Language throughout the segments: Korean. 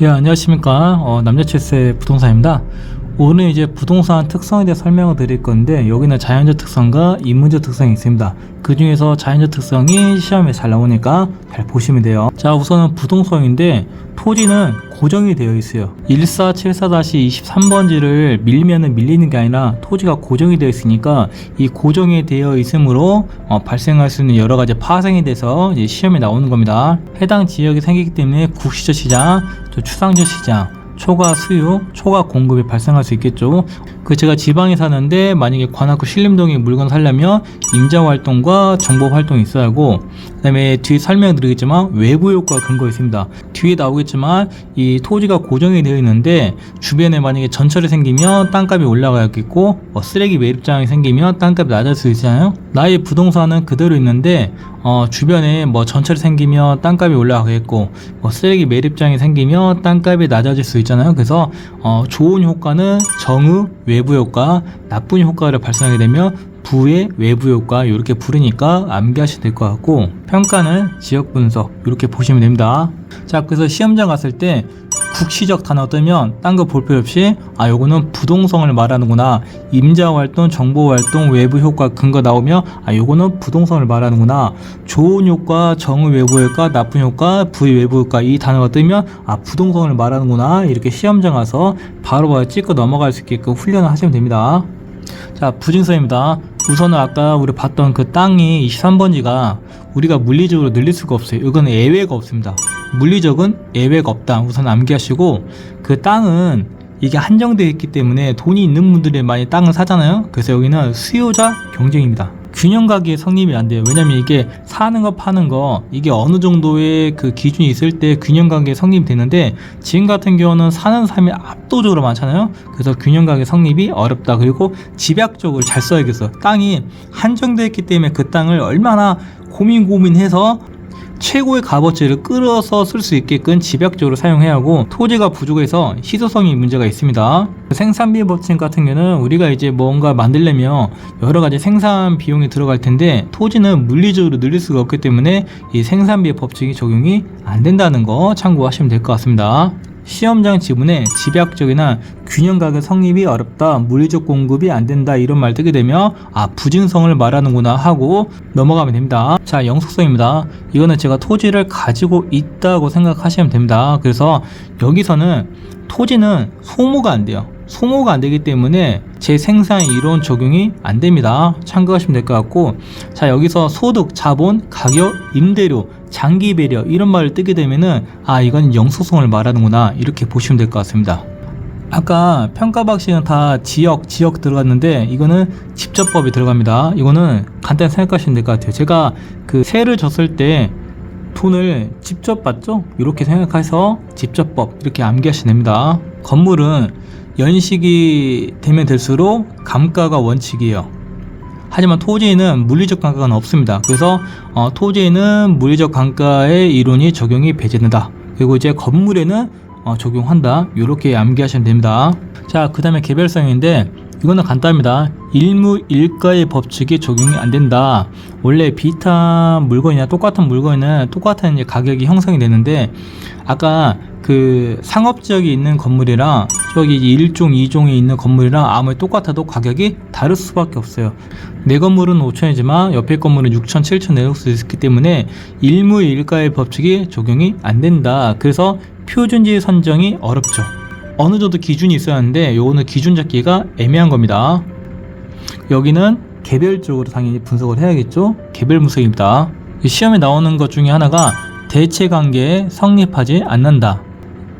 예, 안녕하십니까. 어, 남자칠세 부동산입니다. 오늘 이제 부동산 특성에 대해 설명을 드릴 건데, 여기는 자연적 특성과 인문적 특성이 있습니다. 그 중에서 자연적 특성이 시험에 잘 나오니까 잘 보시면 돼요. 자, 우선은 부동성인데, 토지는 고정이 되어 있어요. 1474-23번지를 밀면은 밀리는 게 아니라 토지가 고정이 되어 있으니까 이 고정이 되어 있으므로 어, 발생할 수 있는 여러 가지 파생에 대해서 시험에 나오는 겁니다. 해당 지역이 생기기 때문에 국시적 시장, 또 추상적 시장, 초과 수요, 초과 공급이 발생할 수 있겠죠. 그 제가 지방에 사는데 만약에 관악구 신림동에 물건 살려면 임자 활동과 정보 활동이 있어야 하고 그다음에 뒤에 설명드리겠지만 외부 효과 근거 있습니다. 뒤에 나오겠지만 이 토지가 고정이 되어 있는데 주변에 만약에 전철이 생기면 땅값이 올라가겠고 뭐 쓰레기 매립장이 생기면 땅값이 낮을 수 있잖아요. 나의 부동산은 그대로 있는데 어, 주변에 뭐 전철이 생기면 땅값이 올라가겠고 뭐 쓰레기 매립장이 생기면 땅값이 낮아질 수 있잖아요. 그래서 어, 좋은 효과는 정의 외부 효과, 나쁜 효과를 발생하게 되면 부의 외부 효과 이렇게 부르니까 암기하시면 될 것 같고 평가는 지역 분석 이렇게 보시면 됩니다. 자 그래서 시험장 갔을 때 국시적 단어 뜨면 딴 거 볼 필요 없이 아 요거는 부동성을 말하는구나. 임자 활동 정보 활동 외부 효과 근거 나오면 아 요거는 부동성을 말하는구나. 좋은 효과 정의 외부 효과 나쁜 효과 부의 외부 효과 이 단어가 뜨면 아 부동성을 말하는구나. 이렇게 시험장 가서 바로바로 찍고 넘어갈 수 있게끔 훈련을 하시면 됩니다. 자 부진서입니다 우선은 아까 우리 봤던 그 땅이 23번지가 우리가 물리적으로 늘릴 수가 없어요 이거는 예외가 없습니다 물리적은 예외가 없다. 우선 암기하시고 그 땅은 이게 한정되어 있기 때문에 돈이 있는 분들이 많이 땅을 사잖아요. 그래서 여기는 수요자 경쟁입니다. 균형 가격이 성립이 안 돼요. 왜냐면 이게 사는 거 파는 거 이게 어느 정도의 그 기준이 있을 때 균형 가격이 성립이 되는데 지금 같은 경우는 사는 사람이 압도적으로 많잖아요. 그래서 균형 가격 성립이 어렵다. 그리고 집약적으로 잘 써야겠어. 땅이 한정되어 있기 때문에 그 땅을 얼마나 고민 고민해서 최고의 값어치를 끌어서 쓸 수 있게끔 집약적으로 사용해야 하고 토지가 부족해서 희소성이 문제가 있습니다. 생산비 법칙 같은 경우는 우리가 이제 뭔가 만들려면 여러 가지 생산 비용이 들어갈 텐데 토지는 물리적으로 늘릴 수가 없기 때문에 이 생산비 법칙이 적용이 안 된다는 거 참고하시면 될 것 같습니다. 시험장 지분에 집약적이나 균형 가격 성립이 어렵다, 물리적 공급이 안 된다 이런 말 뜨게 되면 아 부진성을 말하는구나 하고 넘어가면 됩니다. 자 영속성입니다. 이거는 제가 토지를 가지고 있다고 생각하시면 됩니다. 그래서 여기서는 토지는 소모가 안 돼요. 소모가 안 되기 때문에 제 생산 이론 적용이 안 됩니다. 참고하시면 될 것 같고 자 여기서 소득, 자본, 가격, 임대료, 장기 배려 이런 말을 뜨게 되면은 아 이건 영속성을 말하는구나 이렇게 보시면 될 것 같습니다. 아까 평가 방식은 다 지역 지역 들어갔는데 이거는 직접법이 들어갑니다. 이거는 간단히 생각하시면 될 것 같아요. 제가 그 세를 줬을 때 돈을 직접 받죠? 이렇게 생각해서 직접법 이렇게 암기하시면 됩니다. 건물은 연식이 되면 될수록 감가가 원칙이에요. 하지만 토지에는 물리적 감가는 없습니다. 그래서 어, 토지에는 물리적 감가의 이론이 적용이 배제된다. 그리고 이제 건물에는 어, 적용한다. 이렇게 암기하시면 됩니다. 자, 그 다음에 개별성인데 이거는 간단합니다. 일무 일가의 법칙이 적용이 안 된다. 원래 비슷한 물건이나 똑같은 물건은 똑같은 가격이 형성이 되는데 아까 그 상업 지역에 있는 건물이랑 저기 1종, 2종에 있는 건물이랑 아무리 똑같아도 가격이 다를 수밖에 없어요. 내 건물은 5천이지만 옆에 건물은 6천, 7천 내놓을 수 있기 때문에 일무 일가의 법칙이 적용이 안 된다. 그래서 표준지 선정이 어렵죠. 어느 정도 기준이 있어야 하는데 요거는 기준 잡기가 애매한 겁니다. 여기는 개별적으로 당연히 분석을 해야겠죠. 개별 분석입니다. 이 시험에 나오는 것 중에 하나가 대체 관계에 성립하지 않는다.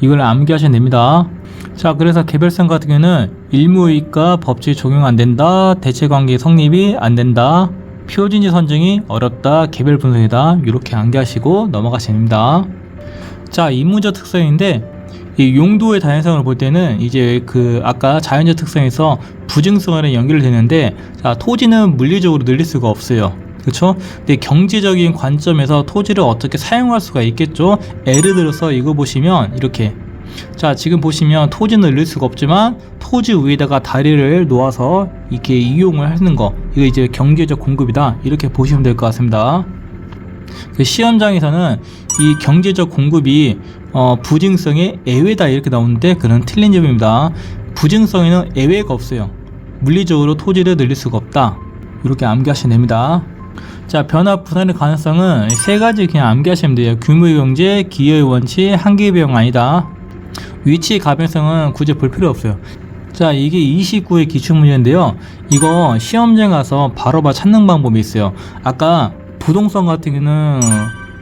이걸 암기하시면 됩니다. 자, 그래서 개별성 같은 경우는 일무이익과 법칙 적용 안 된다. 대체 관계 성립이 안 된다. 표준지 선정이 어렵다. 개별 분석이다. 이렇게 암기하시고 넘어가시면 됩니다. 자, 인문적 특성인데 이 용도의 다양성을 볼 때는 이제 그 아까 자연적 특성에서 부증성과는 연결되는데 자, 토지는 물리적으로 늘릴 수가 없어요. 그렇죠? 근데 경제적인 관점에서 토지를 어떻게 사용할 수가 있겠죠? 예를 들어서 이거 보시면 이렇게 자 지금 보시면 토지는 늘릴 수가 없지만 토지 위에다가 다리를 놓아서 이렇게 이용을 하는 거 이거 이제 경제적 공급이다 이렇게 보시면 될 것 같습니다. 그 시험장에서는 이 경제적 공급이 어, 부증성의 애외다 이렇게 나오는데 그런 틀린 점입니다. 부증성에는 애외가 없어요. 물리적으로 토지를 늘릴 수가 없다. 이렇게 암기하시면 됩니다. 자, 변화 분할의 가능성은 세 가지 그냥 암기하시면 돼요. 규모의 경제, 기여의 원칙, 한계 비용 아니다. 위치 가변성은 굳이 볼 필요 없어요. 자, 이게 29의 기출문제인데요. 이거 시험장 가서 바로바로 찾는 방법이 있어요. 아까 부동산 같은 경우는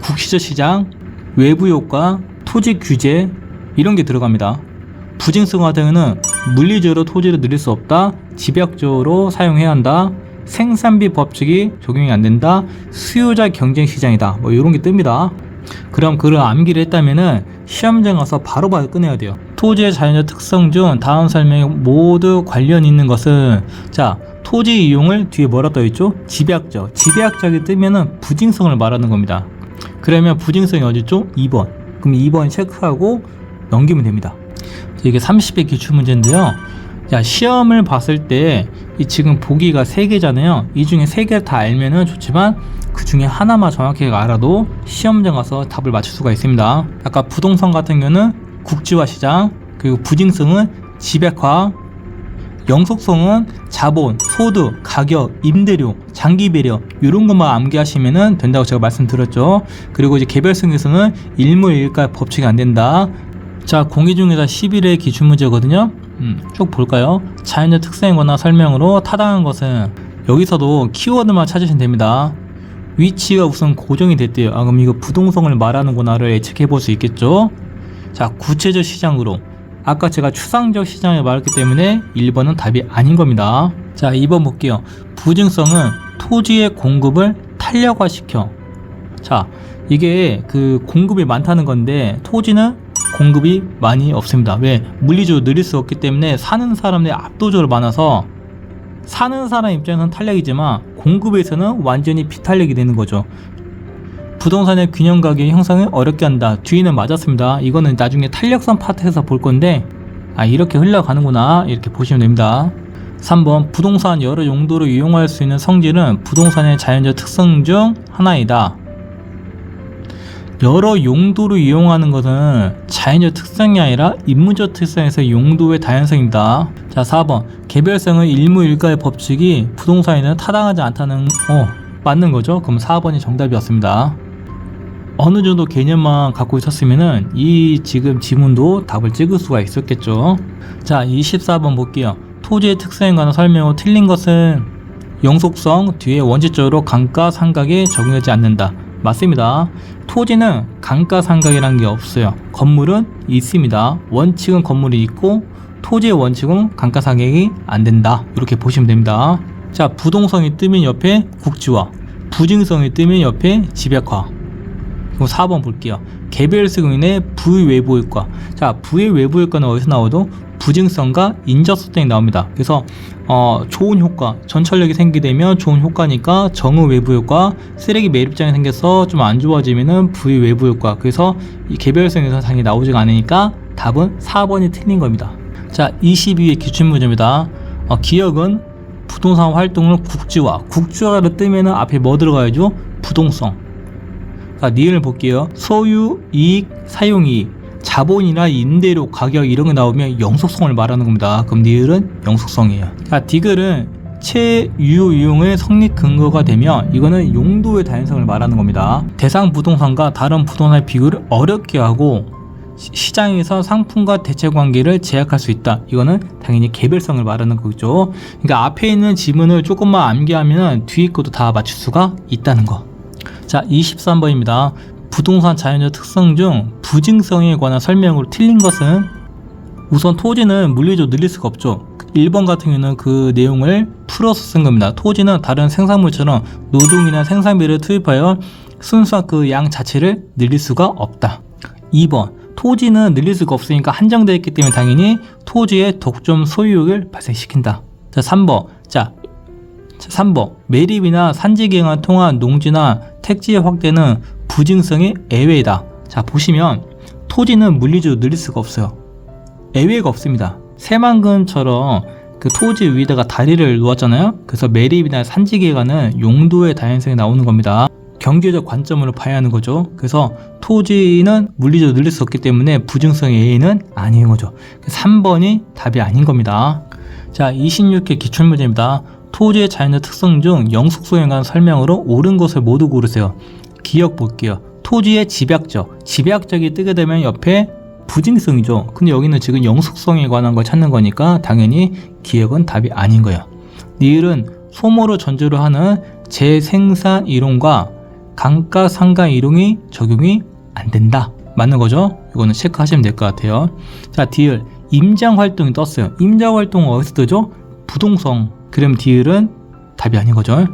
국시적 시장, 외부 효과, 토지 규제 이런 게 들어갑니다. 부징성 같은 경우는 물리적으로 토지를 늘릴 수 없다, 집약적으로 사용해야 한다, 생산비 법칙이 적용이 안 된다, 수요자 경쟁 시장이다. 뭐 이런 게 뜹니다. 그럼 그걸 암기를 했다면은 시험장 가서 바로 바로 꺼내야 돼요. 토지의 자연적 특성 중 다음 설명에 모두 관련 있는 것은 자 토지 이용을 뒤에 뭐라 써 있죠? 집약적. 집약적이 뜨면은 부징성을 말하는 겁니다. 그러면 부징성이 어디죠? 2번. 그럼 2번 체크하고 넘기면 됩니다. 이게 30의 기출 문제인데요. 야, 시험을 봤을 때이 지금 보기가 3개잖아요. 이 중에 3개를 다 알면은 좋지만 그 중에 하나만 정확히 알아도 시험장 가서 답을 맞출 수가 있습니다. 아까 부동산 같은 경우는 국지화 시장, 그리고 부징성은 집약화, 영속성은 자본, 소득, 가격, 임대료, 장기 배려 이런 것만 암기하시면 된다고 제가 말씀드렸죠. 그리고 이제 개별성에서는 일무일가 법칙이 안 된다. 자, 공기 중에서 11회 기출 문제거든요. 음, 쭉 볼까요? 자연적 특성이거나 설명으로 타당한 것은 여기서도 키워드만 찾으시면 됩니다. 위치가 우선 고정이 됐대요. 아, 그럼 이거 부동성을 말하는구나를 예측해 볼 수 있겠죠? 자, 구체적 시장으로. 아까 제가 추상적 시장을 말했기 때문에 1번은 답이 아닌 겁니다. 자, 2번 볼게요. 부증성은 토지의 공급을 탄력화시켜. 자, 이게 그 공급이 많다는 건데 토지는 공급이 많이 없습니다. 왜? 물리적으로 늘릴 수 없기 때문에 사는 사람들이 압도적으로 많아서 사는 사람 입장에서는 탄력이지만 공급에서는 완전히 비탄력이 되는 거죠. 부동산의 균형 가격 형성을 어렵게 한다. 뒤는 맞았습니다. 이거는 나중에 탄력성 파트에서 볼 건데 아 이렇게 흘러가는구나 이렇게 보시면 됩니다. 3번 부동산 여러 용도로 이용할 수 있는 성질은 부동산의 자연적 특성 중 하나이다. 여러 용도로 이용하는 것은 자연적 특성이 아니라 인문적 특성에서 용도의 다양성입니다. 자, 4번. 개별성은 일무일가의 법칙이 부동산에는 타당하지 않다는, 어, 맞는 거죠? 그럼 4번이 정답이었습니다. 어느 정도 개념만 갖고 있었으면은 이 지금 지문도 답을 찍을 수가 있었겠죠. 자, 24번 볼게요. 토지의 특성에 관한 설명으로 틀린 것은 영속성 뒤에 원칙적으로 강가 상각에 적용하지 않는다. 맞습니다. 토지는 강가상각이라는 게 없어요. 건물은 있습니다. 원칙은 건물이 있고 토지의 원칙은 강가상각이 안 된다. 이렇게 보시면 됩니다. 자, 부동성이 뜨면 옆에 국지화, 부증성이 뜨면 옆에 집약화. 그럼 4번 볼게요. 개별 승인의 부외부 효과. 자, 부외부 효과는 어디서 나오죠? 부증성과 인적소등이 나옵니다. 그래서 어, 좋은 효과, 전철력이 생기게 되면 좋은 효과니까 정의 외부 효과, 쓰레기 매립장이 생겨서 좀 안 좋아지면은 부의 외부 효과. 그래서 이 개별성에서 당연히 나오지가 않으니까 답은 4번이 틀린 겁니다. 자, 22의 기출 문제입니다. 어, 기억은 부동산 활동을 국지화, 국지화를 뜨면은 앞에 뭐 들어가야죠? 부동성. 자, 니은을 볼게요. 소유, 이익, 사용 이익. 자본이나 임대료 가격 이런 거 나오면 영속성을 말하는 겁니다. 그럼 니을은 영속성이에요. 자, 디글은 체유용의 성립 근거가 되면 이거는 용도의 다양성을 말하는 겁니다. 대상 부동산과 다른 부동산의 비교를 어렵게 하고 시- 시장에서 상품과 대체 관계를 제약할 수 있다. 이거는 당연히 개별성을 말하는 거죠. 그러니까 앞에 있는 지문을 조금만 암기하면 뒤에 것도 다 맞출 수가 있다는 거. 자, 23번입니다. 부동산 자연적 특성 중 부증성에 관한 설명으로 틀린 것은 우선 토지는 물리적으로 늘릴 수가 없죠. 1번 같은 경우는 그 내용을 풀어서 쓴 겁니다. 토지는 다른 생산물처럼 노동이나 생산비를 투입하여 순수한 그 양 자체를 늘릴 수가 없다. 2번 토지는 늘릴 수가 없으니까 한정되어 있기 때문에 당연히 토지의 독점 소유욕을 발생시킨다. 자, 3번. 자, 자, 3번 매립이나 산지 기행을 통한 농지나 택지의 확대는 부증성의 애외다. 자 보시면 토지는 물리적으로 늘릴 수가 없어요. 애외가 없습니다. 새만금처럼 그 토지 위에다가 다리를 놓았잖아요. 그래서 매립이나 산지 기행은 용도의 다양성이 나오는 겁니다. 경제적 관점으로 봐야 하는 거죠. 그래서 토지는 물리적으로 늘릴 수 없기 때문에 부증성 A는 아닌 거죠. 3번이 답이 아닌 겁니다. 자, 26회 기출문제입니다. 토지의 자연의 특성 중 영숙소에 관한 설명으로 옳은 것을 모두 고르세요. 기억 볼게요. 토지의 집약적. 집약적이 뜨게 되면 옆에 부증성이죠. 근데 여기는 지금 영숙성에 관한 걸 찾는 거니까 당연히 기억은 답이 아닌 거예요. 니을은 소모로 전제로 하는 재생산 이론과 감가상각 이론이 적용이 안 된다. 맞는 거죠? 이거는 체크하시면 될 것 같아요. 자, 디을 임장 활동이 떴어요. 임장 활동은 어디서 뜨죠? 부동성. 그럼 디을은 답이 아닌 거죠.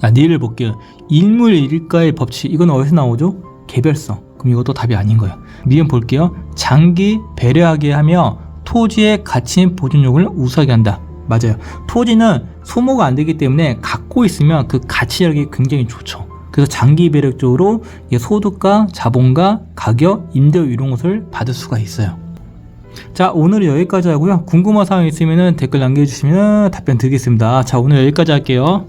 자, 니을 볼게요. 일물 일가의 법칙. 이건 어디서 나오죠? 개별성. 그럼 이것도 답이 아닌 거예요. 미음 볼게요. 장기 배려하게 하며 토지의 가치 보존력을 우수하게 한다. 맞아요. 토지는 소모가 안 되기 때문에 갖고 있으면 그 가치력이 굉장히 좋죠. 그래서 장기 배력적으로 이 소득과 자본과 가격, 임대 이런 것을 받을 수가 있어요. 자 오늘은 여기까지 하고요. 궁금한 사항 있으면 댓글 남겨주시면 답변 드리겠습니다. 자 오늘 여기까지 할게요.